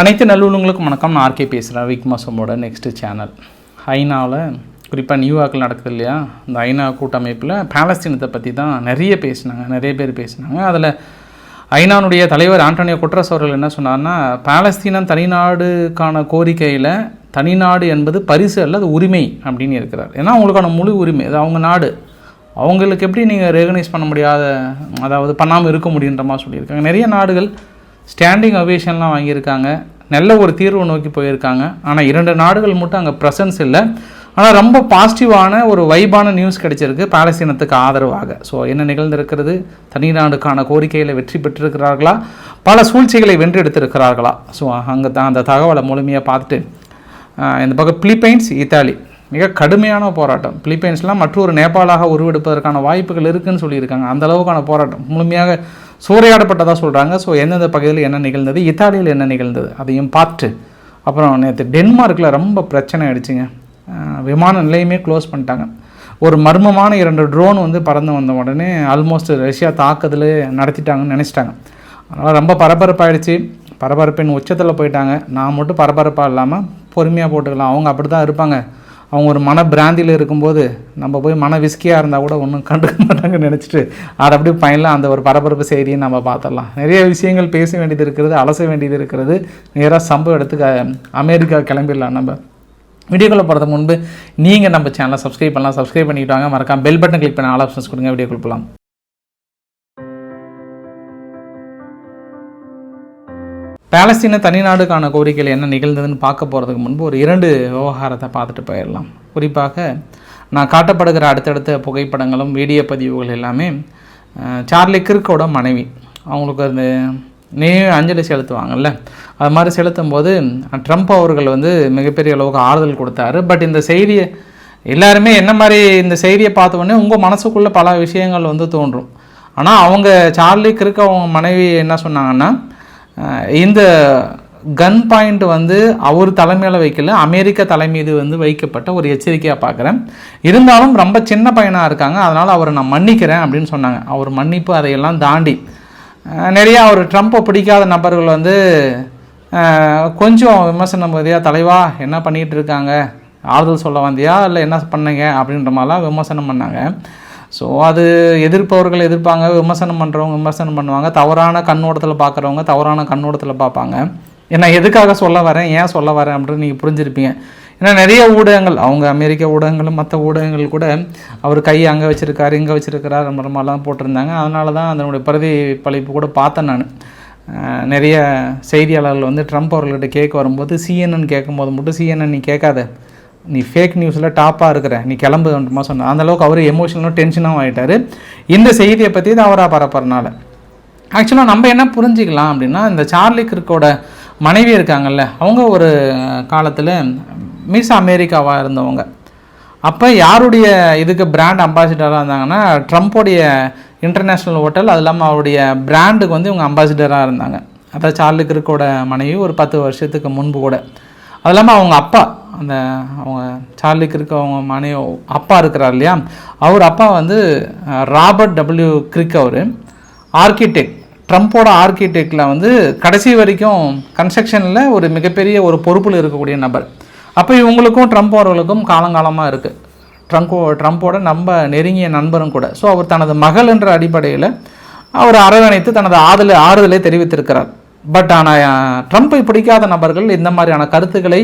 அனைத்து நல்லுள்ளங்களுக்கும் வணக்கம். நான் ஆர்கே பேசுகிறேன் விக் மாசமோட நெக்ஸ்ட் சேனல் ஐநாவில் குறிப்பாக நியூயார்க்கில் நடக்குது இல்லையா? இந்த ஐநா கூட்டமைப்பில் பாலஸ்தீனத்தை பற்றி தான் நிறைய பேசினாங்க. நிறைய பேர் பேசினாங்க. அதில் ஐநானுடைய தலைவர் ஆண்டோனியோ குட்ரஸ் அவர்கள் என்ன சொன்னார்னா பாலஸ்தீனம் தனிநாடுக்கான கோரிக்கையில் தனிநாடு என்பது பரிசு அல்லது உரிமை அப்படின்னு இருக்கிறார். ஏன்னா அவங்களுக்கான முழு உரிமை அது அவங்க நாடு. அவங்களுக்கு எப்படி நீங்கள் ரெகனைஸ் பண்ண முடியாத அதாவது பண்ணாமல் இருக்க முடியுன்ற மாதிரி சொல்லியிருக்காங்க. நிறைய நாடுகள் ஸ்டாண்டிங் அவேஷன்லாம் வாங்கியிருக்காங்க. நல்ல ஒரு தீர்வு நோக்கி போயிருக்காங்க. ஆனால் இரண்டு நாடுகள் மட்டும் அங்கே ப்ரெசன்ஸ் இல்லை. ஆனால் ரொம்ப பாசிட்டிவான ஒரு வைபான நியூஸ் கிடைச்சிருக்கு. பாலஸ்தீனத்துக்கு ஆதரவாக. ஸோ என்ன நிகழ்ந்திருக்கிறது? தனிநாடுக்கான கோரிக்கையில் வெற்றி பெற்றிருக்கிறார்களா? பல சூழ்ச்சிகளை வென்றெடுத்திருக்கிறார்களா? ஸோ அங்கே தான் அந்த தகவலை முழுமையாக பார்த்துட்டு இந்த பக்கம் பிலிப்பைன்ஸ் இத்தாலி மிக கடுமையான போராட்டம். பிலிப்பைன்ஸ்லாம் மற்றொரு நேபாளாக உருவெடுப்பதற்கான வாய்ப்புகள் இருக்குதுன்னு சொல்லியிருக்காங்க. அந்த அளவுக்கான போராட்டம். முழுமையாக சூறையாடப்பட்டதாக சொல்கிறாங்க ஸோ எந்தெந்த பகுதியில் என்ன நிகழ்ந்தது? இத்தாலியில் என்ன நிகழ்ந்தது? அதையும் பார்த்து. அப்புறம் நேற்று டென்மார்க்கில் ரொம்ப பிரச்சனை ஆயிடுச்சுங்க. விமான நிலையமே க்ளோஸ் பண்ணிட்டாங்க. ஒரு மர்மமான இரண்டு ட்ரோன் வந்து பறந்து வந்த உடனே ஆல்மோஸ்ட் ரஷ்யா தாக்குதல் நடத்திட்டாங்கன்னு நினச்சிட்டாங்க. அதனால் ரொம்ப பரபரப்பாயிடுச்சு. பரபரப்பின் உச்சத்தில் போயிட்டாங்க. நான் மட்டும் பரபரப்பாக இல்லாமல் பொறுமையாக போட்டுக்கலாம். அவங்க அப்படி தான் இருப்பாங்க. அவங்க ஒரு மன பிராந்தியில் இருக்கும்போது நம்ம போய் மன விஸ்கியாக இருந்தால் கூட ஒன்றும் கண்டுக்க மாட்டாங்கன்னு நினச்சிட்டு அதை அப்படியே பயனில் அந்த ஒரு பரபரப்பு செய்தியை நம்ம பார்த்துடலாம். நிறைய விஷயங்கள் பேச வேண்டியது இருக்கிறது அலச வேண்டியது இருக்கிறது. நேராக சம்பவம் எடுத்து அமெரிக்கா கிளம்பிடலாம் நம்ம. வீடியோக்குள்ளே போகிறதுக்கு முன்பு நீங்கள் நம்ம சேனலை சப்ஸ்கிரைப் பண்ணலாம். சப்ஸ்கிரைப் பண்ணிக்கிட்டு வாங்க. மறக்காம பெல் பட்டன் கிளிக் பண்ண ஆல் ஆப்ஷன்ஸ் கொடுங்க. வீடியோக்குள் போகலாம் பாலஸ்தீன தனிநாடுக்கான கோரிக்கையில் என்ன நிகழ்ந்ததுன்னு பார்க்க போகிறதுக்கு முன்பு ஒரு இரண்டு விவகாரத்தை பார்த்துட்டு போயிடலாம். குறிப்பாக நான் காட்டப்படுகிற அடுத்தடுத்த புகைப்படங்களும் வீடியோ பதிவுகள் எல்லாமே சார்லி கிர்க்கோட மனைவி. அவங்களுக்கு அந்த நினைவு அஞ்சலி செலுத்துவாங்கல்ல. அது மாதிரி செலுத்தும் போது ட்ரம்ப் அவர்கள் வந்து மிகப்பெரிய அளவுக்கு ஆறுதல் கொடுத்தாரு. பட் இந்த செய்தியை எல்லாருமே என்ன மாதிரி இந்த செய்தியை பார்த்த உடனே உங்கள் மனசுக்குள்ளே பல விஷயங்கள் வந்து தோன்றும். ஆனால் அவங்க சார்லி கிறுக்க அவங்க மனைவி என்ன சொன்னாங்கன்னா இந்த கன் பாயிண்ட் வந்து அவர் தலைமையில் வைக்கல அமெரிக்க தலைமீது வந்து வைக்கப்பட்ட ஒரு எச்சரிக்கையாக பார்க்குறேன் இருந்தாலும் ரொம்ப சின்ன பையனாக இருக்காங்க அதனால் அவரை நான் மன்னிக்கிறேன் அப்படின்னு சொன்னாங்க. அவர் மன்னிப்பு அதையெல்லாம் தாண்டி. நிறையா அவர் ட்ரம்ப்பை பிடிக்காத நபர்கள் வந்து கொஞ்சம் விமர்சனம் பகுதியாக தலைவா என்ன பண்ணிகிட்டு இருக்காங்க? ஆறுதல் சொல்ல வந்தியா? இல்லை என்ன பண்ணீங்க? அப்படின்ற மாதிரிலாம் விமர்சனம் பண்ணாங்க. ஸோ அது எதிர்ப்பவர்கள் எதிர்ப்பாங்க விமர்சனம் பண்ணுறவங்க விமர்சனம் பண்ணுவாங்க. தவறான கண்ணோட்டத்தில் பார்க்குறவங்க தவறான கண்ணோட்டத்தில் பார்ப்பாங்க ஏன்னா எதுக்காக சொல்ல வரேன் ஏன் சொல்ல வரேன் அப்படின்னு நீங்கள் புரிஞ்சிருப்பீங்க. ஏன்னா நிறைய ஊடகங்கள் அவங்க அமெரிக்க ஊடகங்களும் மற்ற ஊடகங்கள் கூட அவர் கை அங்கே வச்சுருக்காரு இங்கே வச்சுருக்கிறார் அந்த மாதிரிலாம் போட்டிருந்தாங்க. அதனால தான் அதனுடைய பிரதிபலிப்பு கூட பார்த்தேன் நான். நிறைய செய்தியாளர்கள் வந்து ட்ரம்ப் அவர்கள்ட்ட கேட்க வரும்போது சிஎன்என் கேட்கும்போது மட்டும் சிஎன்என் நீ கேட்காத. நீ ஃபேக் நியூஸில் டாப்பாக இருக்கிற நீ கிளம்புன்றமா சொன்ன. அந்த அளவுக்கு அவர் எமோஷனலும் டென்ஷனாகவும் ஆகிட்டார் இந்த செய்தியை பற்றி தான் அவராக பரப்புறனால ஆக்சுவலாக நம்ம என்ன புரிஞ்சுக்கலாம் அப்படின்னா இந்த சார்லி கிர்க்கோட மனைவி இருக்காங்கல்ல அவங்க ஒரு காலத்தில் மிஸ் அமெரிக்காவாக இருந்தவங்க. அப்போ யாருடைய இதுக்கு பிராண்ட் அம்பாசிடராக இருந்தாங்கன்னா ட்ரம்ப்போடைய இன்டர்நேஷ்னல் ஹோட்டல் அது இல்லாமல் அவருடைய பிராண்டுக்கு வந்து இவங்க அம்பாசிடராக இருந்தாங்க. அதாவது சார்லி கிர்க்கோட மனைவி ஒரு பத்து வருஷத்துக்கு முன்பு கூட. அது இல்லாமல் அவங்க அப்பா அந்த அவங்க சார்லி கிரிக் அவங்க மனைவி அப்பா இருக்கிறார் இல்லையா? அவர் அப்பா வந்து ராபர்ட் டபிள்யூ கிரிக் அவர். ஆர்கிடெக்ட் ட்ரம்ப்போட ஆர்கிடெக்டில் வந்து கடைசி வரைக்கும் கன்ஸ்ட்ரக்ஷனில் ஒரு மிகப்பெரிய ஒரு பொறுப்பில் இருக்கக்கூடிய நபர். அப்போ இவங்களுக்கும் ட்ரம்ப் அவர்களுக்கும் காலங்காலமாக இருக்குது ட்ரம்ப்போ ட்ரம்ப்போட நம்ம நெருங்கிய நண்பரும் கூட. ஸோ அவர் தனது மகள் என்ற அடிப்படையில் அவர் அரவணைத்து தனது ஆதலை ஆறுதலை தெரிவித்திருக்கிறார். பட் ஆனால் ட்ரம்ப்பை பிடிக்காத நபர்கள் இந்த மாதிரியான கருத்துக்களை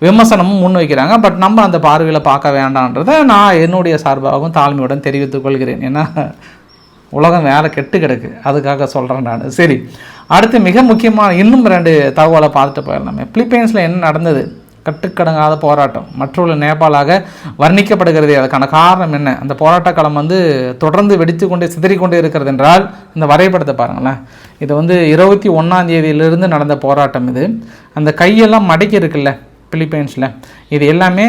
விமர்சனமும் முன்வைக்கிறாங்க பட் நம்ம அந்த பார்வையில் பார்க்க வேண்டான்றதை நான் என்னுடைய சார்பாகவும் தாழ்மையுடன் தெரிவித்துக் கொள்கிறேன். ஏன்னா உலகம் வேலை கெட்டு கிடக்கு. அதுக்காக சொல்கிறேன் நான். சரி. அடுத்து மிக முக்கியமான இன்னும் ரெண்டு தகவலை பார்த்துட்டு போயிடலாமே. பிலிப்பைன்ஸில் என்ன நடந்தது? கட்டுக்கடங்காத போராட்டம். மற்றொரு நேபாளாக வர்ணிக்கப்படுகிறது. அதுக்கான காரணம் என்ன? அந்த போராட்ட களம் வந்து தொடர்ந்து வெடித்து கொண்டே சிதறிக் கொண்டே இருக்கிறது என்றால் இந்த வரைபடத்தை பாருங்களேன். இது வந்து இருபத்தி ஒன்றாம் தேதியிலிருந்து நடந்த போராட்டம் இது. அந்த கையெல்லாம் மடக்கி இருக்குல்ல? பிலிப்பைன்ஸில். இது எல்லாமே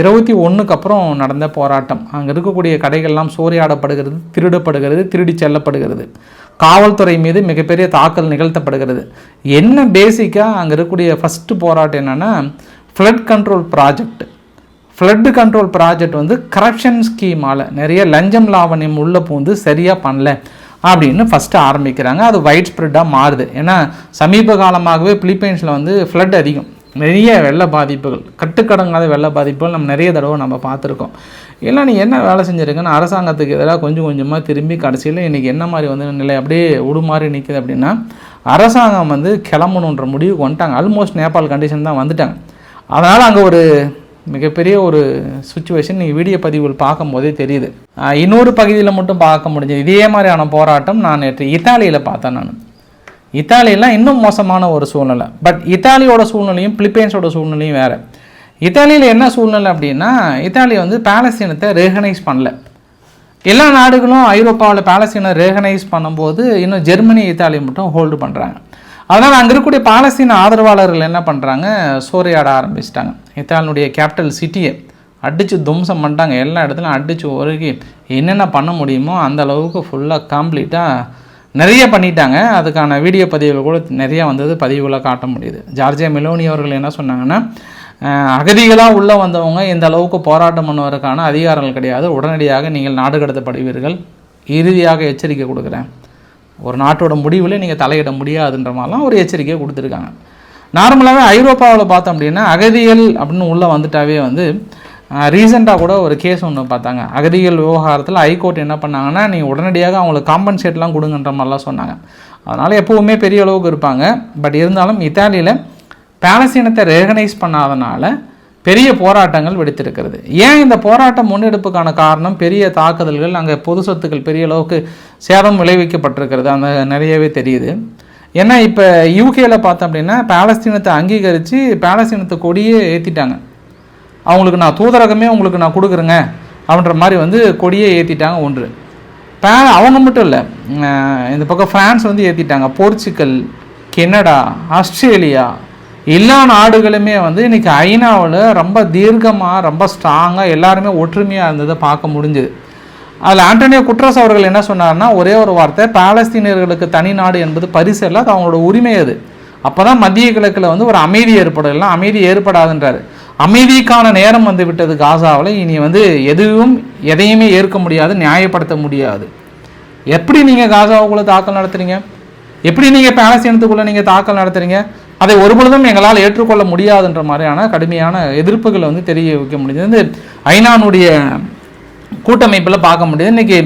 இருபத்தி ஒன்றுக்கு அப்புறம் நடந்த போராட்டம். அங்கே இருக்கக்கூடிய கடைகள்லாம் சூறையாடப்படுகிறது திருடப்படுகிறது திருடி செல்லப்படுகிறது. காவல்துறை மீது மிகப்பெரிய தாக்கல் நிகழ்த்தப்படுகிறது. என்ன பேசிக்காக அங்கே இருக்கக்கூடிய ஃபஸ்ட்டு போராட்டம் என்னென்னா flood control project flood control project வந்து கரப்ஷன் ஸ்கீமால் நிறைய லஞ்சம் லாவணியம் உள்ளே பூந்து சரியாக பண்ணல அப்படின்னு ஃபஸ்ட்டு ஆரம்பிக்கிறாங்க. அது வைட் ஸ்ப்ரெட்டாக மாறுது. ஏன்னா சமீப காலமாகவே பிலிப்பைன்ஸில் வந்து ஃப்ளட் அதிகம். நிறைய வெள்ள பாதிப்புகள் கட்டுக்கடங்காத வெள்ள பாதிப்புகள் நம்ம நிறைய தடவை நம்ம பார்த்துருக்கோம். இல்லை நீ என்ன வேலை செஞ்சுருக்குன்னு அரசாங்கத்துக்கு எதிராக கொஞ்சம் கொஞ்சமாக திரும்பி கடைசியில் இன்றைக்கி என்ன மாதிரி வந்து நிலை அப்படியே உடுமாறி நிற்குது அப்படின்னா அரசாங்கம் வந்து கிளம்பணுன்ற முடிவுக்கு வந்துட்டாங்க. ஆல்மோஸ்ட் நேபாள் கண்டிஷன் தான் வந்துட்டாங்க. அதனால் அங்கே ஒரு மிகப்பெரிய ஒரு சுச்சுவேஷன் நீங்கள் வீடியோ பதிவுகள் பார்க்கும்போதே தெரியுது. இன்னொரு பகுதியில் மட்டும் பார்க்க முடிஞ்சது. இதே மாதிரியான போராட்டம் நான் நேற்று இத்தாலியில் பார்த்தேன் நான். இத்தாலியெல்லாம் இன்னும் மோசமான ஒரு சூழ்நிலை. பட் இத்தாலியோட சூழ்நிலையும் பிலிப்பைன்ஸோட சூழ்நிலையும் வேறு. இத்தாலியில் என்ன சூழ்நிலை அப்படின்னா இத்தாலி வந்து பேலஸ்தீனத்தை ரெகனைஸ் பண்ணல. எல்லா நாடுகளும் ஐரோப்பாவில் பேலஸ்தீனை ரெகனைஸ் பண்ணும்போது இன்னும் ஜெர்மனி இத்தாலி மட்டும் ஹோல்டு பண்ணுறாங்க அதனால் அங்கே இருக்கக்கூடிய பாலஸ்தீன ஆதரவாளர்கள் என்ன பண்ணுறாங்க சூறையாட ஆரம்பிச்சிட்டாங்க. இத்தாலினுடைய கேபிட்டல் சிட்டியை அடித்து தும்சம் பண்ணிட்டாங்க. எல்லா இடத்துலையும் அடித்து ஒருகி என்னென்ன பண்ண முடியுமோ அந்த அளவுக்கு ஃபுல்லாக கம்ப்ளீட்டாக நிறைய பண்ணிட்டாங்க. அதுக்கான வீடியோ பதிவுகள் கூட நிறைய வந்தது. பதிவுகளை காட்ட முடியுது. ஜார்ஜியா மெலோனி அவர்கள் என்ன சொன்னாங்கன்னா அகதிகளாக உள்ளே வந்தவங்க இந்த அளவுக்கு போராட்டம் பண்ணுவதற்கான அதிகாரங்கள் கிடையாது. உடனடியாக நீங்கள் நாடு கடத்தப்படுவீர்கள். இறுதியாக எச்சரிக்கை கொடுக்குறேன். ஒரு நாட்டோட முடிவில் நீங்கள் தலையிட முடியாதுன்ற மாதிரிலாம் ஒரு எச்சரிக்கையை கொடுத்துருக்காங்க. நார்மலாகவே ஐரோப்பாவில் பார்த்தோம் அப்படின்னா அகதிகள் அப்படின்னு உள்ளே வந்துட்டாவே வந்து ரீசெண்டாக கூட ஒரு கேஸ் ஒன்று பார்த்தாங்க. அகதிகள் விவகாரத்தில் ஹைகோர்ட் என்ன பண்ணாங்கன்னா நீங்கள் உடனடியாக அவங்களுக்கு காம்பன்சேட்லாம் கொடுங்கன்ற மாதிரிலாம் சொன்னாங்க. அதனால் எப்போவுமே பெரிய அளவுக்கு இருப்பாங்க. பட் இருந்தாலும் இத்தாலியில் பேலஸ்தீனத்தை ரெகனைஸ் பண்ணாதனால பெரிய போராட்டங்கள் வெடித்திருக்கிறது. ஏன் இந்த போராட்டம் முன்னெடுப்புக்கான காரணம்? பெரிய தாக்குதல்கள் அங்கே பொது சொத்துக்கள் பெரிய அளவுக்கு சேதம் விளைவிக்கப்பட்டிருக்கிறது. அந்த நிறையவே தெரியுது. ஏன்னா இப்போ யூகேல பார்த்தோம் அப்படின்னா பாலஸ்தீனத்தை அங்கீகரித்து பாலஸ்தீனத்தை கொடியே ஏற்றிட்டாங்க அவங்களுக்கு நான் தூதரகமே உங்களுக்கு நான் கொடுக்குறேங்க அப்படின்ற மாதிரி வந்து கொடியே ஏற்றிட்டாங்க ஒன்று. பே அவங்க மட்டும் இல்லை இந்த பக்கம் ஃப்ரான்ஸ் வந்து ஏற்றிட்டாங்க போர்ச்சுக்கல் கெனடா ஆஸ்திரேலியா எல்லா நாடுகளுமே வந்து இன்றைக்கி ஐநாவில் ரொம்ப தீர்க்கமாக ரொம்ப ஸ்ட்ராங்காக எல்லாருமே ஒற்றுமையாக இருந்ததை பார்க்க முடிஞ்சுது. அதில் ஆண்டனியோ குட்ரஸ் அவர்கள் என்ன சொன்னார்னா ஒரே ஒரு வார்த்தை பாலஸ்தீனியர்களுக்கு தனி நாடு என்பது பரிசு இல்லை அது அவங்களோட உரிமை அது. அப்போ தான் மத்திய கிழக்கில் வந்து ஒரு அமைதி ஏற்படும் எல்லாம் அமைதி ஏற்படாதுன்றாரு. அமைதிக்கான நேரம் வந்து விட்டது காசாவில். இனி வந்து எதுவும் எதையுமே ஏற்க முடியாது நியாயப்படுத்த முடியாது. எப்படி நீங்கள் காசாவுக்குள்ளே தாக்கல் நடத்துறீங்க? எப்படி நீங்கள் பேலஸ்தீனத்துக்குள்ளே நீங்கள் தாக்கல் நடத்துறீங்க? அதை ஒருபொழுதும் எங்களால் ஏற்றுக்கொள்ள முடியாதுன்ற மாதிரியான கடுமையான எதிர்ப்புகளை வந்து தெரிய வைக்க முடியுது. வந்து ஐநானுடைய கூட்டமைப்பில் பார்க்க முடியுது. இன்னைக்கு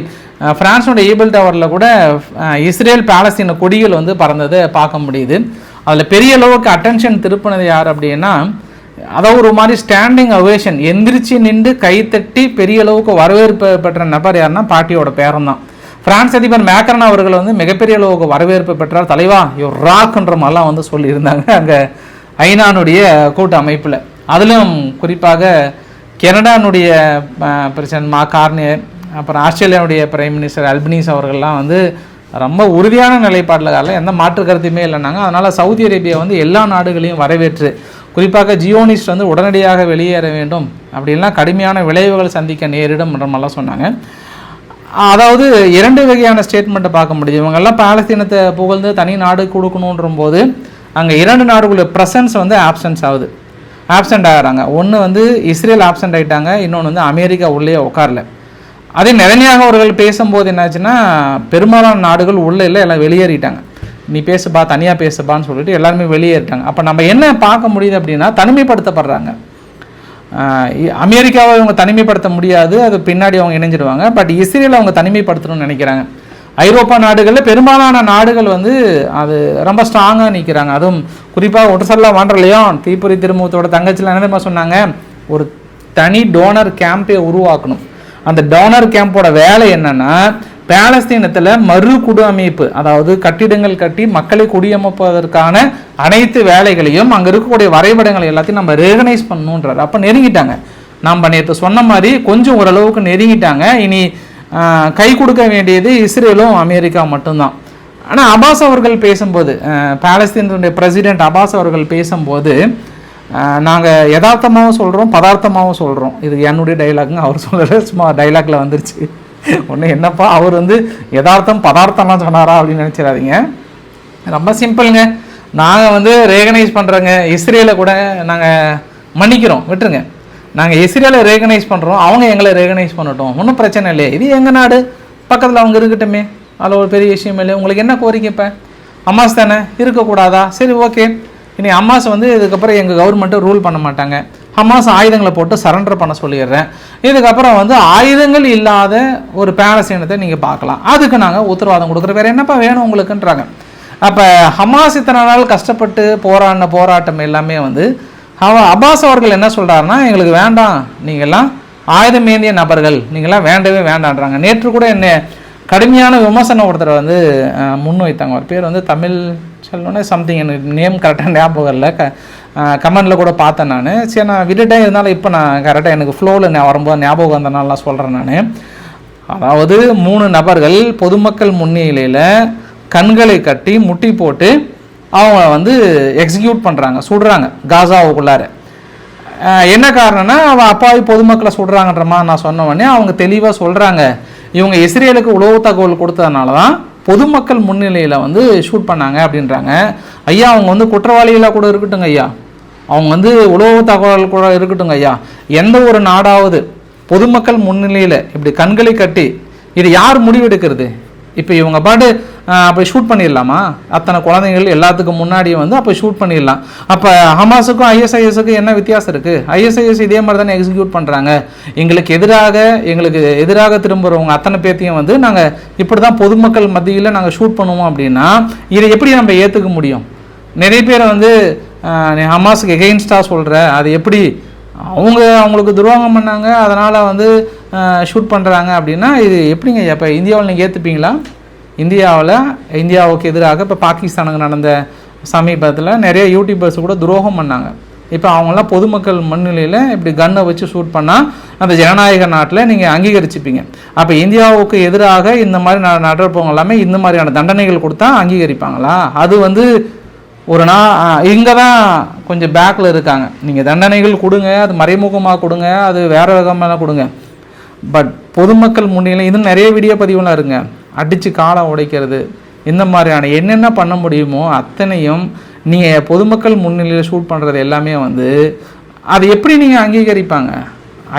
ஃப்ரான்ஸோட ஈபிள் டவரில் கூட இஸ்ரேல் பேலஸ்தீன கொடிகள் வந்து பறந்ததை பார்க்க முடியுது. அதில் பெரிய அளவுக்கு அட்டென்ஷன் திருப்பினது யார் அப்படின்னா அதாவது ஒரு மாதிரி ஸ்டாண்டிங் அவேஷன் எந்திரிச்சு நின்று கைத்தட்டி பெரிய அளவுக்கு வரவேற்பு பெற்ற நபர் யாருன்னா பாட்டியோட பேரன் தான் பிரான்ஸ் அதிபர் மேக்ரன் அவர்கள் வந்து மிகப்பெரிய அளவுக்கு வரவேற்பு பெற்றார். தலைவா யோ ராக்ன்ற மாதிரிலாம் வந்து சொல்லியிருந்தாங்க அங்கே ஐநானுடைய கூட்டு அமைப்பில். அதிலும் குறிப்பாக கெனடானுடைய பிரசிடன்ட் மா கார்னியர் அப்புறம் ஆஸ்திரேலியாவுடைய பிரைம் மினிஸ்டர் அல்பனீஸ் அவர்கள்லாம் வந்து ரொம்ப உறுதியான நிலைப்பாட்டில் கால எந்த மாற்று கருத்துமே இல்லைனாங்க அதனால் சவுதி அரேபியா வந்து எல்லா நாடுகளையும் வரவேற்று குறிப்பாக ஜியோனிஸ்ட் வந்து உடனடியாக வெளியேற வேண்டும். அப்படின்லாம் கடுமையான விளைவுகள் சந்திக்க நேரிடும் என்ற மாதிரிலாம் சொன்னாங்க. அதாவது இரண்டு வகையான ஸ்டேட்மெண்ட்டை பார்க்க முடியும். இவங்கெல்லாம் பாலஸ்தீனத்தை புகழ்ந்து தனி நாடு கொடுக்கணுன்ற போது அங்கே இரண்டு நாடுகளுடைய ப்ரெசன்ஸ் வந்து ஆப்சன்ஸ் ஆகுது. ஆப்சண்ட் ஆகிறாங்க. ஒன்று வந்து இஸ்ரேல் ஆப்சண்ட் ஆயிட்டாங்க. இன்னொன்று வந்து அமெரிக்கா உள்ளே உட்காரல. அதே நிரணியாக அவர்கள் பேசும்போது என்னாச்சுன்னா பெரும்பாலான நாடுகள் உள்ளே இல்லை எல்லாம் வெளியேறிட்டாங்க. நீ பேசுப்பா தனியாக பேசுப்பான்னு சொல்லிட்டு எல்லாருமே வெளியேறிட்டாங்க அப்போ நம்ம என்ன பார்க்க முடியுது அப்படின்னா தனிமைப்படுத்தப்படுறாங்க. அமெரிக்காவை இவங்க தனிமைப்படுத்த முடியாது அது பின்னாடி அவங்க இணைஞ்சிடுவாங்க பட் இஸ்ரேல் அவங்க தனிமைப்படுத்தணும்னு நினைக்கிறாங்க. ஐரோப்பா நாடுகளில் பெரும்பாலான நாடுகள் வந்து அது ரொம்ப ஸ்ட்ராங்காக நிற்கிறாங்க அதுவும் குறிப்பாக ஒட்டசல்லா வாண்டர்லையும் தீப்புரி திருமுகத்தோட தங்கச்சியில் என்ன சொன்னாங்க? ஒரு தனி டோனர் கேம்பே உருவாக்கணும். அந்த டோனர் கேம்போட வேலை என்னன்னா பேலஸ்தீனத்தில் மறு குடியமைப்பு அதாவது கட்டிடங்கள் கட்டி மக்களை குடியமைப்பதற்கான அனைத்து வேலைகளையும் அங்கே இருக்கக்கூடிய வரைபடங்கள் எல்லாத்தையும் நம்ம ரெகனைஸ் பண்ணணுன்றாரு. அப்போ நெருங்கிட்டாங்க. நம்ம நேற்று சொன்ன மாதிரி கொஞ்சம் ஓரளவுக்கு நெருங்கிட்டாங்க. இனி கை கொடுக்க வேண்டியது இஸ்ரேலும் அமெரிக்கா மட்டும்தான். ஆனால் அபாஸ் அவர்கள் பேசும்போது ஆஹ், பாலஸ்தீனுடைய பிரசிடென்ட் அபாஸ் அவர்கள் பேசும்போது நாங்கள் யதார்த்தமாகவும் சொல்கிறோம் பதார்த்தமாகவும் சொல்கிறோம் இது என்னுடைய டைலாக்ங்க அவர் சொல்கிற சும்மா டைலாக்ல வந்துருச்சு. ஒன்று என்னப்பா அவர் வந்து யதார்த்தம் பதார்த்தம்லாம் சொன்னாரா அப்படின்னு நினச்சிடாதீங்க. ரொம்ப சிம்பிளுங்க. நாங்கள் வந்து ரேகனைஸ் பண்ணுறோங்க இஸ்ரேலை கூட நாங்கள் மன்னிக்கிறோம் விட்டுருங்க. நாங்கள் இஸ்ரேலை ரேகனைஸ் பண்ணுறோம் அவங்க எங்களை ரேகனைஸ் பண்ணட்டும். ஒன்றும் பிரச்சனை இல்லையே. இது எங்கள் நாடு? பக்கத்தில் அவங்க இருக்கட்டுமே. அதில் ஒரு பெரிய விஷயம் இல்லை உங்களுக்கு என்ன கோரிக்கை இப்போ? அம்மாஸ் தானே? இருக்கக்கூடாதா? சரி ஓகே இனி அம்மாஸ் வந்து இதுக்கப்புறம் எங்கள் கவர்மெண்ட்டு ரூல் பண்ண மாட்டாங்க. ஹமாஸ் ஆயுதங்களை போட்டு சரண்டர் பண்ண சொல்லிடுறேன். இதுக்கப்புறம் வந்து ஆயுதங்கள் இல்லாத ஒரு பேலஸ்தீனத்தை நீங்கள் பார்க்கலாம். அதுக்கு நாங்கள் உத்தரவாதம் கொடுக்குறோம். வேறு என்னப்பா வேணும் உங்களுக்குன்றாங்க. அப்போ ஹமாஸ் இத்தனை நாள் கஷ்டப்பட்டு போராடின போராட்டம் எல்லாமே வந்து அவ அப்பாஸ் அவர்கள் என்ன சொல்கிறாருன்னா எங்களுக்கு வேண்டாம். நீங்கள்லாம் ஆயுதம் ஏந்திய நபர்கள். நீங்கள்லாம் வேண்டவே வேண்டான்றாங்க. நேற்று கூட என்ன கடுமையான விமர்சனம் ஒருத்தர் வந்து முன் வைத்தாங்க ஒரு பேர் வந்து தமிழ் சொல்லணுன்னே சம்திங் எனக்கு நேம் கரெக்டாக ஞாபகம் இல்லை க கமெண்டில் கூட பார்த்தேன் நான். சரி நான் விட்டுட்டேன் இருந்தாலும் இப்போ நான் கரெக்டாக எனக்கு ஃப்ளோவில் நான் வரும்போது ஞாபகம் வந்தனாலாம் சொல்கிறேன் நான். அதாவது மூணு நபர்கள் பொதுமக்கள் முன்னிலையில் கண்களை கட்டி முட்டி போட்டு அவங்க வந்து எக்ஸிக்யூட் பண்ணுறாங்க சுடுறாங்க காசாவுக்குள்ளார. என்ன காரணம்னா அவன் அப்பாவி பொதுமக்களை சுடுறாங்கன்ற மாதிரி நான் சொன்ன உடனே அவங்க தெளிவாக சொல்கிறாங்க இவங்க இஸ்ரேலுக்கு உளவு தகவல் கொடுத்ததுனால தான் பொதுமக்கள் முன்னிலையில் வந்து ஷூட் பண்ணாங்க அப்படின்றாங்க. ஐயா அவங்க வந்து குற்றவாளிகளாக கூட இருக்கட்டுங்க ஐயா. அவங்க வந்து உளவு தகவல் கூட இருக்கட்டுங்க ஐயா. எந்த ஒரு நாடாவது பொதுமக்கள் முன்னிலையில் இப்படி கண்களை கட்டி இது யார் முடிவெடுக்கிறது? இப்போ இவங்க பாட்டு அப்போ ஷூட் பண்ணிடலாமா? அத்தனை குழந்தைகள் எல்லாத்துக்கும் முன்னாடியே வந்து அப்போ ஷூட் பண்ணிடலாம். அப்போ ஹமாஸுக்கும் ஐஎஸ்ஐஎஸுக்கும் என்ன வித்தியாசம் இருக்குது ஐஎஸ்ஐஎஸ் இதே மாதிரி தானே எக்ஸிக்யூட் பண்ணுறாங்க எங்களுக்கு எதிராக எங்களுக்கு எதிராக திரும்புகிறவங்க அத்தனை பேர்த்தையும் வந்து நாங்கள் இப்படி தான் பொதுமக்கள் மத்தியில் நாங்கள் ஷூட் பண்ணுவோம் அப்படின்னா இதை எப்படி நம்ம ஏற்றுக்க முடியும்? நிறைய பேரை வந்து நீ ஹமாஸுக்கு எகெயின்ஸ்டாக சொல்கிற அது எப்படி? அவங்க அவங்களுக்கு துரோகம் பண்ணாங்க. அதனால் வந்து ஷூட் பண்ணுறாங்க அப்படின்னா இது எப்படிங்க இப்போ இந்தியாவில் நீங்கள் ஏற்றுப்பீங்களா இந்தியாவில் இந்தியாவுக்கு எதிராக இப்போ பாகிஸ்தானுக்கு நடந்த சமீபத்தில் நிறைய யூடியூபர்ஸ் கூட துரோகம் பண்ணாங்க. இப்போ அவங்களாம் பொதுமக்கள் முன்னிலையில் இப்படி கன்னை வச்சு ஷூட் பண்ணால் அந்த ஜனநாயக நாட்டில் நீங்கள் அங்கீகரிச்சுப்பீங்க. அப்போ இந்தியாவுக்கு எதிராக இந்த மாதிரி ந நடப்பவங்க எல்லாமே இந்த மாதிரியான தண்டனைகள் கொடுத்தா அங்கீகரிப்பாங்களா? அது வந்து ஒரு நா இங்கே தான் கொஞ்சம் பேக்கில் இருக்காங்க. நீங்கள் தண்டனைகள் கொடுங்க அது மறைமுகமாக கொடுங்க அது வேறு விதமாக கொடுங்க. பட் பொதுமக்கள் முன்னிலை இன்னும் நிறைய வீடியோ பதிவுலாம் இருங்க அடித்து காலை உடைக்கிறது இந்த மாதிரியான என்னென்ன பண்ண முடியுமோ அத்தனையும் நீங்கள் பொதுமக்கள் முன்னிலையில் ஷூட் பண்ணுறது எல்லாமே வந்து அது எப்படி நீங்கள் அங்கீகரிப்பாங்க?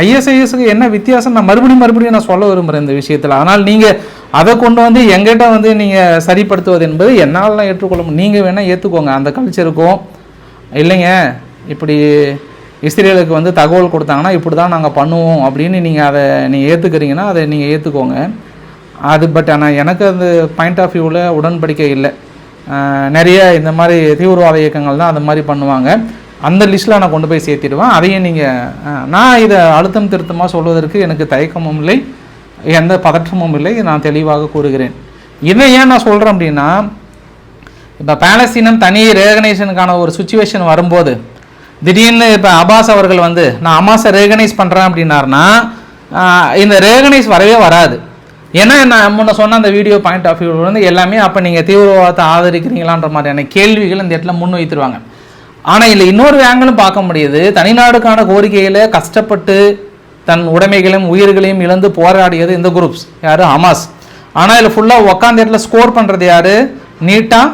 ஐஎஸ்ஐஎஸ்க்கு என்ன வித்தியாசம்? நான் மறுபடியும் மறுபடியும் நான் சொல்ல விரும்புகிறேன் இந்த விஷயத்தில். ஆனால் நீங்கள் அதை கொண்டு வந்து எங்கிட்ட வந்து நீங்கள் சரிப்படுத்துவது என்பது என்னாலலாம் ஏற்றுக்கொள்ள முடியும். நீங்கள் வேணால் ஏற்றுக்கோங்க அந்த கல்ச்சருக்கும் இல்லைங்க. இப்படி இஸ்ரேலுக்கு வந்து தகவல் கொடுத்தாங்கன்னா இப்படி தான் நாங்கள் பண்ணுவோம் அப்படின்னு நீங்கள் அதை நீங்கள் ஏற்றுக்கிறீங்கன்னா அதை நீங்கள் ஏற்றுக்கோங்க அது பட் ஆனால் எனக்கு அந்த பாயிண்ட் ஆஃப் வியூவில் உடன்படிக்கை இல்லை. நிறைய இந்த மாதிரி தீவிரவாத இயக்கங்கள் தான் அந்த மாதிரி பண்ணுவாங்க. அந்த லிஸ்ட்டில் நான் கொண்டு போய் சேர்த்திடுவேன். அதையும் நீங்கள் நான் இதை அழுத்தம் திருத்தமாக சொல்வதற்கு எனக்கு தயக்கமும் இல்லை. எந்த பதற்றமும் இல்லை. நான் தெளிவாக கூறுகிறேன். இதை ஏன் நான் சொல்கிறேன் அப்படின்னா இப்போ பேலஸ்தீனம் தனி ரேகனைசனுக்கான ஒரு சுச்சுவேஷன் வரும்போது திடீர்னு இப்போ அபாஸ் அவர்கள் வந்து நான் அமாஸை ரேகனைஸ் பண்ணுறேன் அப்படின்னாருன்னா இந்த ரேகனைஸ் வரவே வராது. ஏன்னா நான் முன்ன சொன்ன அந்த வீடியோ பாயிண்ட் ஆஃப் வியூ வந்து எல்லாமே அப்போ நீங்கள் தீவிரவாதத்தை ஆதரிக்கிறீங்களான்ற மாதிரியான கேள்விகள் இந்த இடத்துல முன் வைத்துருவாங்க. ஆனால் இல்லை இன்னொரு வேங்களும் பார்க்க முடியுது. தனிநாடுக்கான கோரிக்கையில் கஷ்டப்பட்டு தன் உடைமைகளையும் உயிர்களையும் இழந்து போராடியது இந்த குரூப்ஸ் யார்? ஹமாஸ் ஆனால் இதில் ஃபுல்லாக உக்காந்த இடத்துல ஸ்கோர் பண்ணுறது யார்? நீட்டாக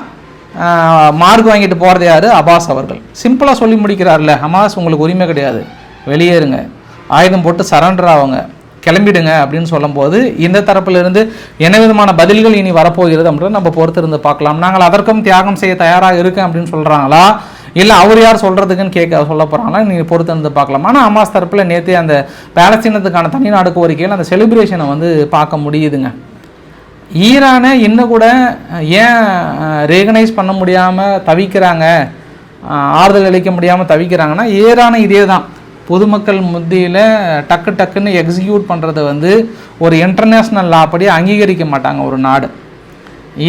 மார்க் வாங்கிட்டு போகிறது யார்? அபாஸ் அவர்கள். சிம்பிளாக சொல்லி முடிக்கிறார்ல. ஹமாஸ் உங்களுக்கு உரிமை கிடையாது. வெளியேறுங்க ஆயுதம் போட்டு சரண்டர் ஆகுங்க கிளம்பிடுங்க அப்படின்னு சொல்லும்போது இந்த தரப்பிலிருந்து என்ன விதமான பதில்கள் இனி வரப்போகிறது அப்படின்னு நம்ம பொறுத்திருந்து பார்க்கலாம். நாங்கள் அதற்கும் தியாகம் செய்ய தயாராக இருக்கேன் அப்படின்னு சொல்கிறாங்களா இல்லை அவர் யார் சொல்கிறதுக்குன்னு கேட்க சொல்ல போகிறாங்களா நீங்கள் பொறுத்திருந்து பார்க்கலாம். ஆனால் அமாஸ் தரப்பில் நேற்று அந்த பேலஸ்தீனத்துக்கான தனி நாடு கோரிக்கையில் அந்த செலிப்ரேஷனை வந்து பார்க்க முடியுதுங்க. ஈரானை இன்னும் கூட ஏன் ரேகனைஸ் பண்ண முடியாமல் தவிக்கிறாங்க? ஆறுதல் அளிக்க முடியாமல் தவிக்கிறாங்கன்னா ஈரானை இதே தான் பொதுமக்கள் மத்தியில் டக்கு டக்குன்னு எக்ஸிக்யூட் பண்ணுறது வந்து ஒரு இன்டர்நேஷ்னல் லா படி அங்கீகரிக்க மாட்டாங்க ஒரு நாடு.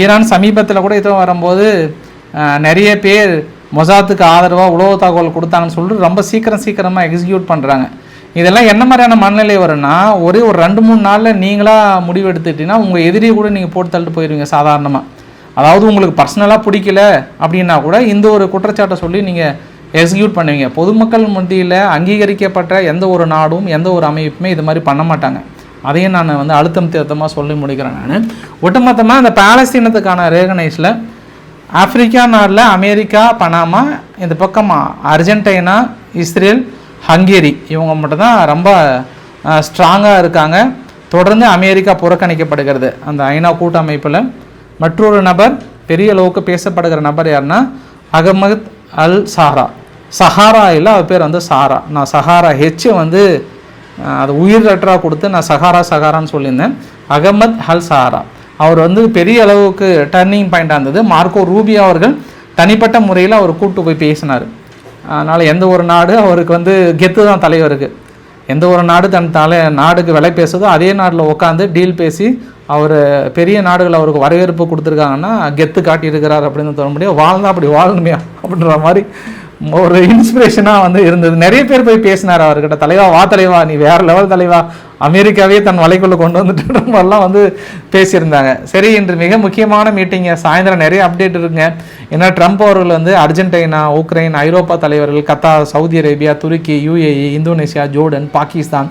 ஈரான் சமீபத்தில் கூட இதோ வரும்போது நிறைய பேர் மொசாத்துக்கு ஆதரவாக உளவு தகவல் கொடுத்தாங்கன்னு சொல்லிட்டு ரொம்ப சீக்கிரம் சீக்கிரமாக எக்ஸிக்யூட் பண்ணுறாங்க இதெல்லாம் என்ன மாதிரியான மனநிலை வரும்னா ஒரே ஒரு ரெண்டு மூணு நாளில் நீங்களாக முடிவு எடுத்துக்கிட்டீங்கன்னா உங்கள் எதிரியை கூட நீங்கள் போட்டு தள்ளிட்டு போயிடுவீங்க சாதாரணமாக அதாவது உங்களுக்கு பர்சனலாக பிடிக்கல அப்படின்னா கூட இந்த ஒரு குற்றச்சாட்டை சொல்லி நீங்கள் எக்ஸிக்யூட் பண்ணுவீங்க. பொதுமக்கள் மத்தியில் அங்கீகரிக்கப்பட்ட எந்த ஒரு நாடும் எந்த ஒரு அமைப்புமே இது மாதிரி பண்ண மாட்டாங்க. அதையும் நான் வந்து அழுத்தம் திருத்தமாக சொல்லி முடிக்கிறேன் நான். ஒட்டுமொத்தமாக இந்த பாலஸ்தீனத்துக்கான ரேகனைஸில் ஆப்பிரிக்கா நாட்டில் அமெரிக்கா பனாமா இந்த பக்கமாக அர்ஜென்டினா இஸ்ரேல் ஹங்கேரி. இவங்க மட்டும்தான் ரொம்ப ஸ்ட்ராங்காக இருக்காங்க. தொடர்ந்து அமெரிக்கா புறக்கணிக்கப்படுகிறது. அந்த ஐநா கூட்டமைப்பில் மற்றொரு நபர் பெரிய அளவுக்கு பேசப்படுகிற நபர் யாருன்னா அகமத் அல் சஹாரா சஹாரா இல்லை அவர் பேர் வந்து சாரா நான் சஹாரா ஹெச் வந்து அது உயிர் லெட்டராக கொடுத்து நான் சஹாரா சஹாரான்னு சொல்லியிருந்தேன். அகமத் அல் சஹாரா அவர் வந்து பெரிய அளவுக்கு டர்னிங் பாயிண்டாக இருந்தது. மார்க்கோ ரூபியா அவர்கள் தனிப்பட்ட முறையில் அவர் கூப்பிட்டு போய் பேசினார். அதனால் எந்த ஒரு நாடு அவருக்கு வந்து கெத்து தான் தலைவருக்கு எந்த ஒரு நாடு தன் தலை நாடுக்கு விலை பேசுதோ அதே நாட்டில் உட்காந்து டீல் பேசி அவர் பெரிய நாடுகள் அவருக்கு வரவேற்பு கொடுத்துருக்காங்கன்னா கெத்து காட்டியிருக்கிறார் அப்படின்னு சொல்ல முடியும். வாழ்ந்தா அப்படி வாழணுமே அப்படின்ற மாதிரி ஒரு இன்ஸ்பிரேஷனாக வந்து இருந்தது. நிறைய பேர் போய் பேசினார் அவர்கிட்ட. தலைவா வா தலைவா நீ வேறு லெவல் தலைவா அமெரிக்காவே தன் வலைக்குள்ளே கொண்டு வந்துட்டு மாதிரிலாம் வந்து பேசியிருந்தாங்க. சரி இன்று மிக முக்கியமான மீட்டிங்க சாயந்தரம் நிறைய அப்டேட் இருக்குங்க. ஏன்னா ட்ரம்ப் அவர்கள் வந்து அர்ஜென்டினா உக்ரைன் ஐரோப்பா தலைவர்கள் கத்தார் சவுதி அரேபியா துருக்கி யூஏஇ இந்தோனேஷியா ஜோர்டன் பாகிஸ்தான்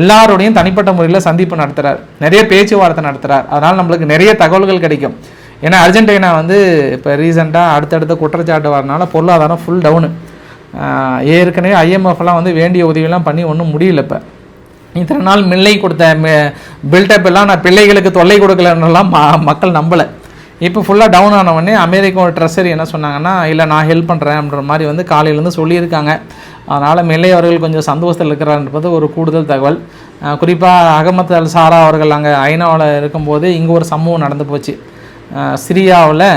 எல்லாரோடையும் தனிப்பட்ட முறையில் சந்திப்பு நடத்துகிறார் நிறைய பேச்சுவார்த்தை நடத்துகிறார் அதனால் நம்மளுக்கு நிறைய தகவல்கள் கிடைக்கும். ஏன்னா அர்ஜென்டினா வந்து இப்போ ரீசெண்டாக அடுத்தடுத்த குற்றச்சாட்டு வரனால பொருளாதாரம் ஃபுல் டவுனு ஏற்கனவே ஐஎம்எஃப்லாம் வந்து வேண்டிய உதவியெல்லாம் பண்ணி ஒன்றும் முடியல இப்போ. இத்தனை நாள் மில்லை கொடுத்த பில்டப் எல்லாம் நான் பிள்ளைகளுக்கு தொல்லை கொடுக்கலன்னெல்லாம் ம மக்கள் நம்பலை. இப்போ ஃபுல்லாக டவுன் ஆனவொடனே உடனே அமெரிக்கா ட்ரெஸரி என்ன சொன்னாங்கன்னா இல்லை நான் ஹெல்ப் பண்ணுறேன் அப்படின்ற மாதிரி வந்து காலையிலேருந்து சொல்லியிருக்காங்க. அதனால் மில்லை அவர்கள் கொஞ்சம் சந்தோஷத்தில் இருக்கிறான்றது ஒரு கூடுதல் தகவல். குறிப்பாக அகமத் அல் சாரா அவர்கள் அங்கே ஐநாவில் இருக்கும்போது இங்கே ஒரு சம்பவம் நடந்து போச்சு. சிரியாவில்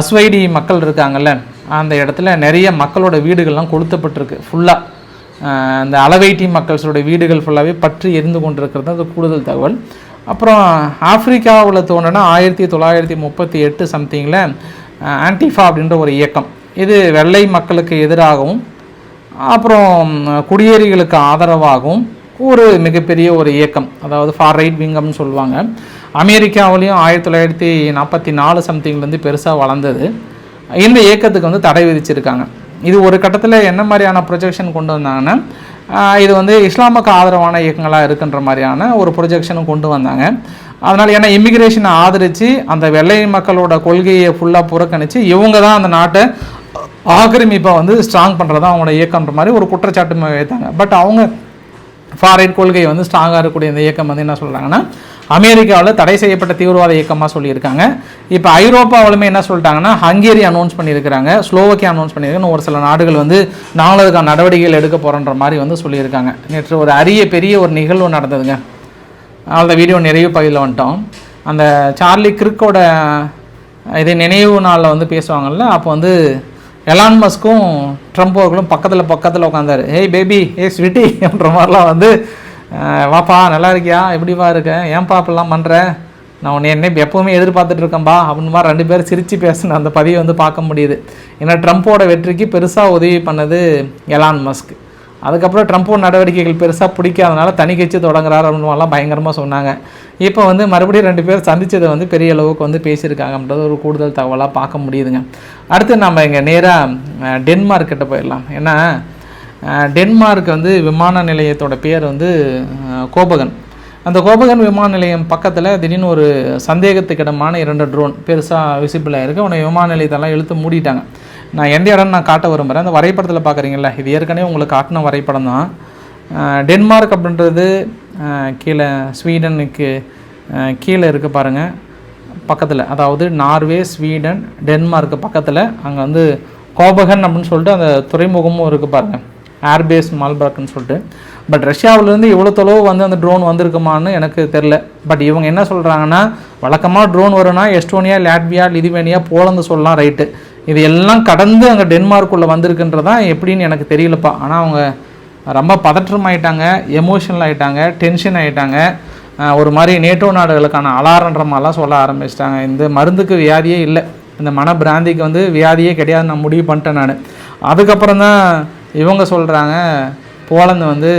அஸ்வைடி மக்கள் இருக்காங்கல்ல அந்த இடத்துல நிறைய மக்களோட வீடுகள்லாம் கொளுத்தப்பட்டிருக்கு ஃபுல்லாக இந்த அளவைட்டி மக்கள்ஸோட வீடுகள் ஃபுல்லாகவே பற்றி எரிந்து கொண்டிருக்கிறது. அது கூடுதல் தகவல். அப்புறம் ஆப்பிரிக்காவில் தோணுனா ஆயிரத்தி தொள்ளாயிரத்தி முப்பத்தி எட்டு சம்திங்கில் ஆன்டிஃபா அப்படின்ற ஒரு இயக்கம். இது வெள்ளை மக்களுக்கு எதிராகவும் அப்புறம் குடியேறிகளுக்கு ஆதரவாகவும் ஒரு மிகப்பெரிய ஒரு இயக்கம். அதாவது ஃபார் ரைட் விங்கம்னு சொல்லுவாங்க. அமெரிக்காவிலையும் ஆயிரத்தி தொள்ளாயிரத்தி நாற்பத்தி நாலு சம்திங்லேருந்து பெருசாக வளர்ந்தது. இந்த இயக்கத்துக்கு வந்து தடை விதிச்சிருக்காங்க. இது ஒரு கட்டத்தில் என்ன மாதிரியான ப்ரொஜெக்ஷன் கொண்டு வந்தாங்கன்னா இது வந்து இஸ்லாமுக்கு ஆதரவான இயக்கங்களாக இருக்குன்ற மாதிரியான ஒரு ப்ரொஜெக்ஷனும் கொண்டு வந்தாங்க. அதனால் ஏன்னா இமிக்ரேஷனை ஆதரித்து அந்த வெள்ளை மக்களோட கொள்கையை ஃபுல்லாக புறக்கணித்து இவங்க தான் அந்த நாட்டை ஆக்கிரமிப்பை வந்து ஸ்ட்ராங் பண்ணுறதான் அவங்களோட இயக்கம்ன்ற மாதிரி ஒரு குற்றச்சாட்டு வைத்தாங்க. பட் அவங்க ஃபாரின் கொள்கை வந்து ஸ்ட்ராங்காக இருக்கக்கூடிய இந்த இயக்கம் வந்து என்ன சொல்கிறாங்கன்னா அமெரிக்காவில் தடை செய்யப்பட்ட தீவிரவாத இயக்கமாக சொல்லியிருக்காங்க. இப்போ ஐரோப்பாவிலுமே என்ன சொல்லிட்டாங்கன்னா ஹங்கேரி அனௌன்ஸ் பண்ணியிருக்கிறாங்க ஸ்லோவக்கியா அனௌன்ஸ் பண்ணியிருக்காங்க. ஒரு சில நாடுகள் வந்து நாங்களும் அதுக்கான நடவடிக்கைகள் எடுக்க போகிறோன்ற மாதிரி வந்து சொல்லியிருக்காங்க. நேற்று ஒரு அரிய பெரிய ஒரு நிகழ்வு நடந்ததுங்க. அந்த வீடியோ நிறைவு பகுதியில் வந்துட்டோம். அந்த சார்லி கிரிக்கோட இது நினைவு நாளில் வந்து பேசுவாங்கல்ல அப்போ வந்து எலான் மஸ்க்கும் ட்ரம்ப் அவர்களும் பக்கத்தில் பக்கத்தில் உட்காந்தார் ஏய் பேபி ஏ ஸ்வீட்டி என்ற மாதிரிலாம் வந்து வாப்பா நல்லா இருக்கியா? எப்படிப்பா இருக்கேன் ஏன்பா அப்படிலாம் பண்ணுற நான் உன்னை என்ன எப்போவுமே எதிர்பார்த்துட்டு இருக்கேன்பா. அப்படின்னு மாதிரி ரெண்டு பேரும் சிரித்து பேசின அந்த பதிவை வந்து பார்க்க முடியுது. ஏன்னா ட்ரம்ப்போட வெற்றிக்கு பெருசாக உதவி பண்ணது எலான் மஸ்க் அதுக்கப்புறம் ட்ரம்ப்போட நடவடிக்கைகள் பெருசாக பிடிக்காதனால தனி கட்சி தொடங்குறாரு அப்படின்னுலாம் பயங்கரமாக சொன்னாங்க. இப்போ வந்து மறுபடியும் ரெண்டு பேர் சந்தித்ததை வந்து பெரிய அளவுக்கு வந்து பேசியிருக்காங்கன்றது ஒரு கூடுதல் தகவலாக பார்க்க முடியுதுங்க. அடுத்து நம்ம இங்கே நேராக டென்மார்க் கிட்ட போயிடலாம். ஏன்னா டென்மார்க் வந்து விமான நிலையத்தோட பேர் வந்து கோபகன். அந்த கோபகன் விமான நிலையம் பக்கத்தில் திடீர்னு ஒரு சந்தேகத்துக்கிடமான இரண்டு ட்ரோன் பெருசாக விசிபிளாக இருக்குது உன்னை விமான நிலையத்தெல்லாம் இழுத்து மூடிட்டாங்க. நான் எந்த இடம்னு நான் காட்ட விரும்புகிறேன் அந்த வரைபடத்தில் பார்க்குறீங்களா இது ஏற்கனவே உங்களுக்கு காட்டின வரைபடம் தான். டென்மார்க் அப்படின்றது கீழே ஸ்வீடனுக்கு கீழே இருக்குது பாருங்கள் பக்கத்தில். அதாவது நார்வே ஸ்வீடன் டென்மார்க்கு பக்கத்தில். அங்கே வந்து கோபகன் அப்படின்னு சொல்லிட்டு அந்த துறைமுகமும் இருக்குது பாருங்கள் ஏர்பேஸ் மால்பர்க்னு சொல்லிட்டு. பட் ரஷ்யாவிலேருந்து இவ்வளோ தொலைவு வந்து அந்த ட்ரோன் வந்திருக்குமான்னு எனக்கு தெரில பட் இவங்க என்ன சொல்கிறாங்கன்னா வழக்கமாக ட்ரோன் வரும்னா எஸ்டோனியா லாட்வியா லிதுவேனியா போலந்து சொல்லலாம் ரைட்டு இது எல்லாம் கடந்து அங்கே டென்மார்க்குள்ளே வந்திருக்குன்றதான் எப்படின்னு எனக்கு தெரியலப்பா. ஆனால் அவங்க ரொம்ப பதற்றம் ஆயிட்டாங்க எமோஷனல் ஆகிட்டாங்க டென்ஷன் ஆகிட்டாங்க ஒரு மாதிரி நேட்டோ நாடுகளுக்கான அலாரன்ற மாதிரிலாம் சொல்ல ஆரம்பிச்சிட்டாங்க. இந்த மருந்துக்கு வியாதியே இல்லை. இந்த மன பிராந்திக்கு வந்து வியாதியே கிடையாது நான் முடிவு பண்ணிட்டேன் நான். அதுக்கப்புறம் தான் இவங்க சொல்கிறாங்க போலந்து வந்து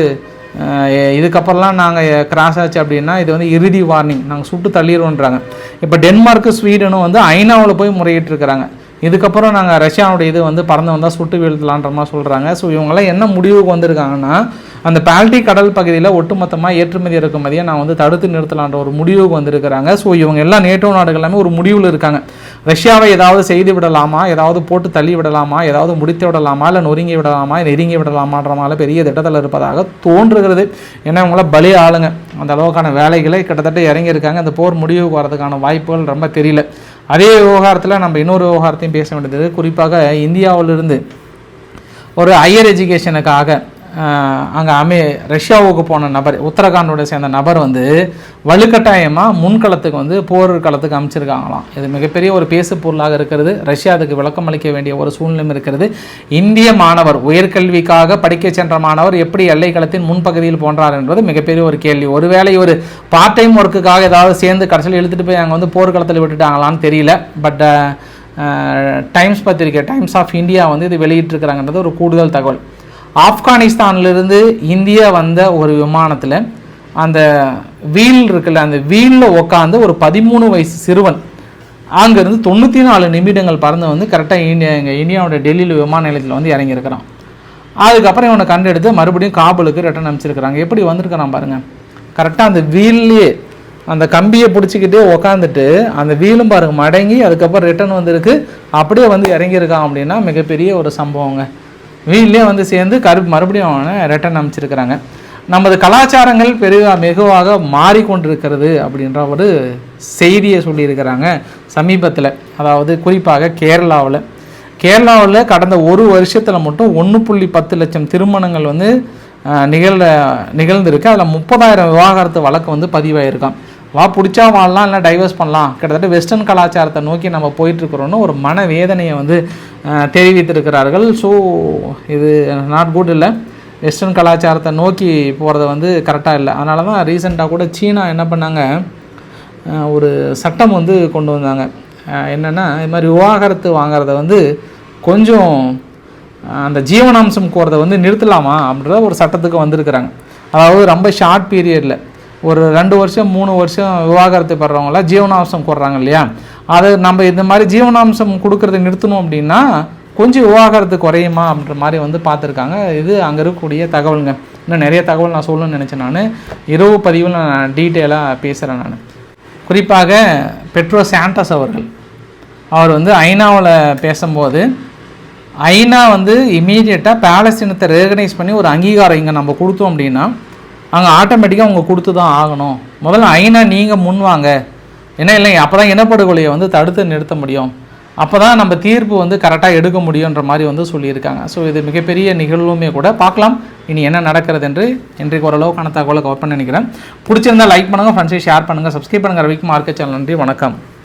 இதுக்கப்புறம்லாம் நாங்கள் கிராஸ் ஆச்சு அப்படின்னா இது வந்து இறுதி வார்னிங் நாங்கள் சுட்டு தள்ளிடுவோன்றாங்க இப்போ டென்மார்க்கு ஸ்வீடனும் வந்து ஐநாவில் போய் முறையிட்டிருக்கிறாங்க. இதுக்கப்புறம் நாங்கள் ரஷ்யாவுடைய இது வந்து பறந்து வந்தால் சுட்டு வீழ்த்தலான்ற மாதிரி சொல்கிறாங்க ஸோ இவங்கெல்லாம் என்ன முடிவுக்கு வந்திருக்காங்கன்னா அந்த பால்டி கடல் பகுதியில் ஒட்டுமொத்தமாக ஏற்றுமதி இறக்குமதியை நான் வந்து தடுத்து நிறுத்தலான்ற ஒரு முடிவுக்கு வந்திருக்கிறாங்க. ஸோ இவங்க எல்லா நேட்டோ நாடுகள் எல்லாமே ஒரு முடிவில் இருக்காங்க. ரஷ்யாவை ஏதாவது செய்து விடலாமா? ஏதாவது போட்டு தள்ளி விடலாமா? ஏதாவது முடித்து விடலாமா? இல்லை நொறுங்கி விடலாமா? நெருங்கி விடலாமான்ற மாதிரி பெரிய திட்டத்தில் இருப்பதாக தோன்றுகிறது. ஏன்னா இவங்களாம் பலி ஆளுங்க. அந்த அளவுக்கான வேலைகளை கிட்டத்தட்ட இறங்கியிருக்காங்க. அந்த போர் முடிவுக்கு வரதுக்கான வாய்ப்புகள் ரொம்ப தெரியல. அதே விவகாரத்தில் நம்ம இன்னொரு விவகாரத்தையும் பேச வேண்டியது குறிப்பாக இந்தியாவிலிருந்து ஒரு ஹையர் எஜுகேஷனுக்காக அங்கே அமே ரஷ்யாவுக்கு போன நபர் உத்தரகாண்டோட சேர்ந்த நபர் வந்து வலுக்கட்டாயமாக முன்களத்துக்கு வந்து போர் களத்துக்கு அமைச்சிருக்காங்களாம். இது மிகப்பெரிய ஒரு பேசு பொருளாக இருக்கிறது. ரஷ்யா அதுக்கு விளக்கம் அளிக்க வேண்டிய ஒரு சூழ்நிலை இருக்கிறது. இந்திய மாணவர் உயர்கல்விக்காக படிக்க சென்ற மாணவர் எப்படி எல்லை களத்தின் முன்பகுதியில் போன்றார் என்பது மிகப்பெரிய ஒரு கேள்வி. ஒருவேளை ஒரு பார்ட் டைம் ஒர்க்குக்காக ஏதாவது சேர்ந்து கடைசியில் இழுத்துட்டு போய் அங்கே வந்து போர்க்களத்தில் விட்டுட்டாங்களான்னு தெரியல. பட் டைம்ஸ் பத்திரிக்கை டைம்ஸ் ஆஃப் இந்தியா வந்து இது வெளியிட்டிருக்கிறாங்கன்றது ஒரு கூடுதல் தகவல். ஆப்கானிஸ்தான்லேருந்து இந்தியா வந்த ஒரு விமானத்தில் அந்த வீல் இருக்குல்ல அந்த வீலில் உக்காந்து ஒரு பதிமூணு வயசு சிறுவன். அங்கேருந்து தொண்ணூற்றி நாலு நிமிடங்கள் பறந்து வந்து கரெக்டாக இந்தியா எங்கள் இந்தியாவோட டெல்லியில் விமான நிலையத்தில் வந்து இறங்கியிருக்கிறான். அதுக்கப்புறம் இவனை கண்டெடுத்து மறுபடியும் காபலுக்கு ரிட்டன் அனுப்பிச்சிருக்கிறாங்க. எப்படி வந்திருக்கிறான் பாருங்கள் கரெக்டாக அந்த வீல்லையே அந்த கம்பியை பிடிச்சிக்கிட்டே உக்காந்துட்டு அந்த வீலும் பாருங்கள் மடங்கி அதுக்கப்புறம் ரிட்டன் வந்திருக்கு. அப்படியே வந்து இறங்கியிருக்கான் அப்படின்னா மிகப்பெரிய ஒரு சம்பவங்க. வீட்லேயே வந்து சேர்ந்து கரு மறுபடியும் அவனை ரிட்டர்ன் அமைச்சிருக்கிறாங்க நமது கலாச்சாரங்கள் பெரிய வெகுவாக மாறிக்கொண்டிருக்கிறது அப்படின்ற ஒரு செய்தியை சொல்லியிருக்கிறாங்க சமீபத்தில். அதாவது குறிப்பாக கேரளாவில். கேரளாவில் கடந்த ஒரு வருஷத்தில் மட்டும் ஒன்று புள்ளி பத்து லட்சம் திருமணங்கள் வந்து நிகழ நிகழ்ந்திருக்கு. அதில் முப்பதாயிரம் விவாகரத்து வழக்கு வந்து பதிவாயிருக்கான் வா பிடிச்சா வாழலாம் இல்லை டைவர்ஸ் பண்ணலாம். கிட்டத்தட்ட வெஸ்டர்ன் கலாச்சாரத்தை நோக்கி நம்ம போயிட்டுருக்குறோன்னு ஒரு மன வேதனையை வந்து தெரிவித்திருக்கிறார்கள். ஸோ இது நாட் குட் இல்லை. வெஸ்டர்ன் கலாச்சாரத்தை நோக்கி போகிறது வந்து கரெக்டாக இல்லை. அதனால தான் ரீசெண்டாக கூட சீனா என்ன பண்ணாங்க? ஒரு சட்டம் வந்து கொண்டு வந்தாங்க. என்னென்னா இது மாதிரி விவாகரத்து வாங்குறத வந்து கொஞ்சம் அந்த ஜீவனாம்சம் கோரதை வந்து நிறுத்தலாமா அப்படின்ற ஒரு சட்டத்துக்கு வந்திருக்கிறாங்க. அதாவது ரொம்ப ஷார்ட் பீரியடில் ஒரு ரெண்டு வருஷம் மூணு வருஷம் விவாகரத்து பெறவங்களாம் ஜீவனாம்சம் கொடுறாங்க இல்லையா? அது நம்ம இந்த மாதிரி ஜீவனாம்சம் கொடுக்கறத நிறுத்தணும் அப்படின்னா கொஞ்சம் விவாகரத்து குறையுமா அப்படின்ற மாதிரி வந்து பார்த்துருக்காங்க. இது அங்கே இருக்கக்கூடிய தகவலுங்க. இன்னும் நிறைய தகவல் நான் சொல்லணும்னு நினச்சேன் நான். இரவு பதிவில் நான் டீட்டெயிலாக பேசுகிறேன் நான். குறிப்பாக பெட்ரோ சாண்டஸ் அவர்கள். அவர் வந்து ஐநாவில் பேசும்போது ஐநா வந்து இமீடியட்டாக பேலஸ்தீனத்தை ரெகனைஸ் பண்ணி ஒரு அங்கீகாரம் இங்கே நம்ம கொடுத்தோம் அப்படின்னா அங்கே ஆட்டோமேட்டிக்காக அவங்க கொடுத்து தான் ஆகணும். முதல்ல ஐநா நீங்கள் முன் வாங்க. இல்லை அப்போ தான் இனப்படுகொலையை வந்து தடுத்து நிறுத்த முடியும். அப்போ தான் நம்ம தீர்ப்பு வந்து கரெக்டாக எடுக்க முடியுன்ற மாதிரி வந்து சொல்லியிருக்காங்க. ஸோ இது மிகப்பெரிய நிகழ்வுமே கூட பார்க்கலாம். இனி என்ன நடக்கிறது என்று இன்றைக்கு ஓரளவுக்கான தகவலை கவர் பண்ண நினைக்கிறேன். பிடிச்சிருந்தா லைக் பண்ணுங்கள் ஃப்ரெண்ட்ஸை ஷேர் பண்ணுங்கள் சப்ஸ்கிரைப் பண்ணுங்கள் மார்க்கெட் சேனல் நன்றி வணக்கம்.